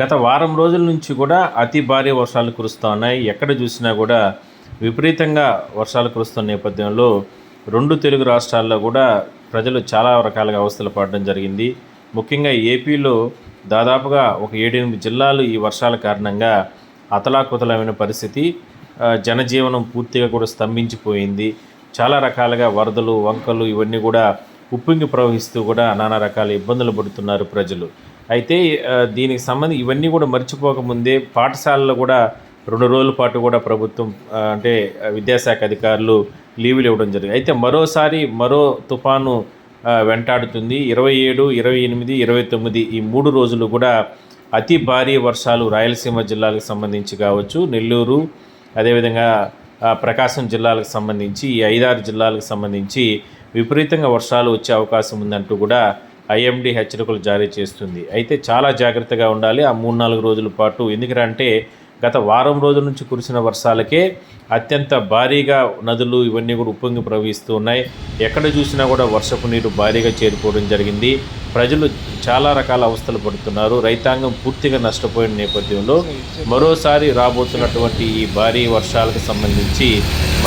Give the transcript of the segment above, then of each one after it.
గత వారం రోజుల నుంచి కూడా అతి భారీ వర్షాలు కురుస్తూ ఉన్నాయి. ఎక్కడ చూసినా కూడా విపరీతంగా వర్షాలు కురుస్తున్న నేపథ్యంలో రెండు తెలుగు రాష్ట్రాల్లో కూడా ప్రజలు చాలా రకాలుగా అవస్థలు పడడం జరిగింది. ముఖ్యంగా ఏపీలో దాదాపుగా ఒక ఏడెనిమిది జిల్లాలు ఈ వర్షాల కారణంగా అతలాకుతలమైన పరిస్థితి. జనజీవనం పూర్తిగా కూడా స్తంభించిపోయింది. చాలా రకాలుగా వరదలు వంకలు ఇవన్నీ కూడా ఉప్పొంగి ప్రవహిస్తూ కూడా నానా రకాల ఇబ్బందులు పడుతున్నారు ప్రజలు. అయితే దీనికి సంబంధించి ఇవన్నీ కూడా మర్చిపోకముందే పాఠశాలలో కూడా రెండు రోజుల పాటు కూడా ప్రభుత్వం అంటే విద్యాశాఖ అధికారులు లీవులు ఇవ్వడం జరిగింది. అయితే మరోసారి మరో తుఫాను వెంటాడుతుంది. ఇరవై ఏడు ఇరవై ఎనిమిది ఇరవై తొమ్మిది ఈ మూడు రోజులు కూడా అతి భారీ వర్షాలు రాయలసీమ జిల్లాలకు సంబంధించి కావచ్చు నెల్లూరు అదేవిధంగా ప్రకాశం జిల్లాలకు సంబంధించి ఈ ఐదారు జిల్లాలకు సంబంధించి విపరీతంగా వర్షాలు వచ్చే అవకాశం ఉందంటూ కూడా ఐఎండీ హెచ్చరికలు జారీ చేస్తుంది. అయితే చాలా జాగ్రత్తగా ఉండాలి. ఆ మూడు నాలుగు రోజుల పాటు ఎందుకంటే గత వారం రోజుల నుంచి కురిసిన వర్షాలకే అత్యంత భారీగా నదులు ఇవన్నీ కూడా ఉప్పొంగి ప్రవహిస్తూ ఉన్నాయి. ఎక్కడ చూసినా కూడా వర్షపు నీరు భారీగా చేరుకోవడం జరిగింది. ప్రజలు చాలా రకాల అవస్థలు పడుతున్నారు. రైతాంగం పూర్తిగా నష్టపోయిన నేపథ్యంలో మరోసారి రాబోతున్నటువంటి ఈ భారీ వర్షాలకు సంబంధించి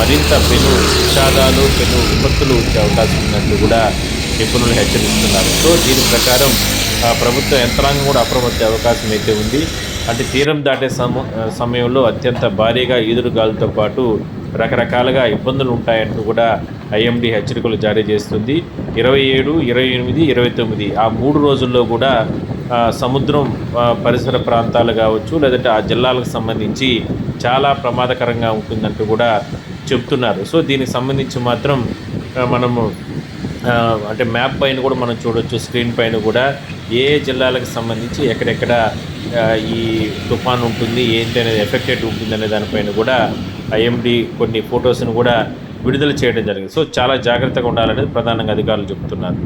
మరింత పెను విషాదాలు పెను విపత్తులు వచ్చే అవకాశం ఉన్నట్లు కూడా నిపుణులు హెచ్చరిస్తున్నారు. సో దీని ప్రకారం ఆ, ప్రభుత్వ యంత్రాంగం కూడా అప్రమత్తే అవకాశం అయితే ఉంది. అంటే తీరం దాటే సమ సమయంలో అత్యంత భారీగా ఈదురుగాలతో పాటు రకరకాలుగా ఇబ్బందులు ఉంటాయంటూ కూడా ఐఎండీ హెచ్చరికలు జారీ చేస్తుంది. ఇరవై ఏడు ఇరవై ఎనిమిది ఇరవై తొమ్మిది ఆ మూడు రోజుల్లో కూడా సముద్రం పరిసర ప్రాంతాలు కావచ్చు లేదంటే ఆ జిల్లాలకు సంబంధించి చాలా ప్రమాదకరంగా ఉంటుందంటూ కూడా చెప్తున్నారు. సో దీనికి సంబంధించి మాత్రం మనము అంటే మ్యాప్ పైన కూడా మనం చూడొచ్చు స్క్రీన్ పైన కూడా ఏ జిల్లాలకు సంబంధించి ఎక్కడెక్కడ ఈ తుఫాన్ ఉంటుంది ఏంటి అనేది ఎఫెక్టెడ్ ఉంటుంది అనే దానిపైన కూడా ఐఎండి కొన్ని ఫొటోస్ని కూడా విడుదల చేయడం జరిగింది. సో చాలా జాగ్రత్తగా ఉండాలనేది ప్రధానంగా అధికారులు చెబుతున్నారు